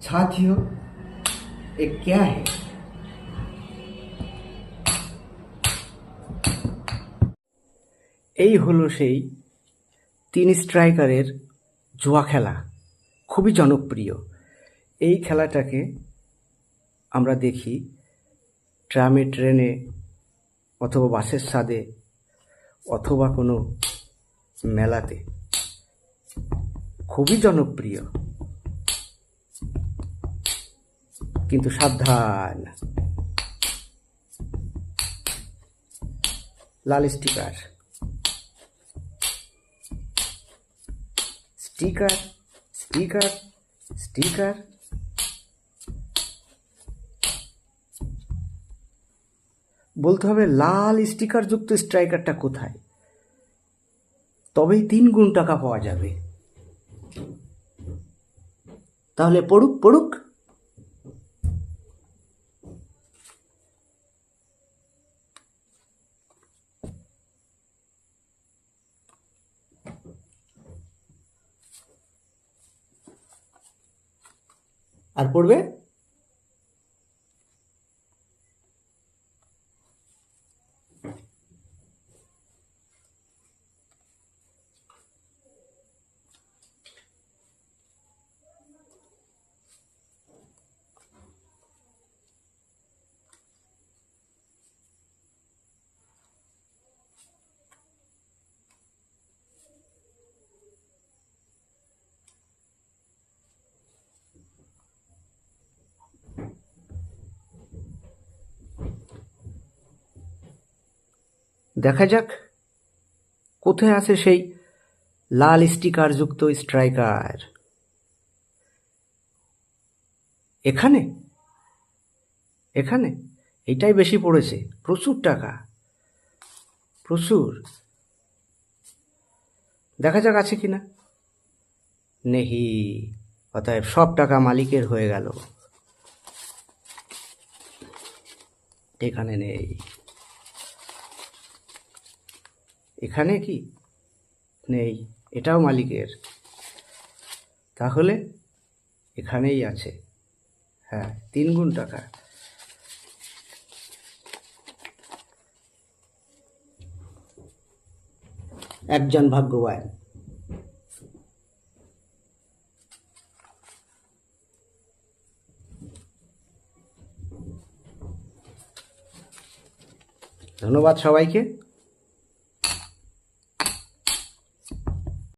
साथियों ये क्या है এই হলো সেই তিন স্ট্রাইকারের জুয়া খেলা খুবই জনপ্রিয় এই খেলাটাকে আমরা দেখি ট্রামে ট্রেনে অথবা বাসের স্বাদে অথবা কোনো মেলাতে খুবই জনপ্রিয় কিন্তু সাবধান। লাল স্টিকার। Sticker sticker sticker. বলতে হবে লাল স্টিকার যুক্ত স্ট্রাইকারটা কোথায়? তবেই তিন গুণ টাকা পাওয়া যাবে। তাহলে পড়ুক পড়ুক। আর পড়বে দেখা যাক। কোথায় আছে সেই লাল স্টিকার যুক্ত স্ট্রাইকার? এখানে? এখানে? এটাই বেশি পড়েছে। প্রচুর টাকা। প্রচুর। দেখা যাক আছে কিনা। নেহি, অতএব সব টাকা মালিকের হয়ে গেল। এখানে নেই। এখানে কি? নেই, এটাও মালিকের। তাহলে এখানেই আছে। হ্যাঁ তিন গুণ টাকা। একজন ভাগ্যবান। ধন্যবাদ সবাইকে।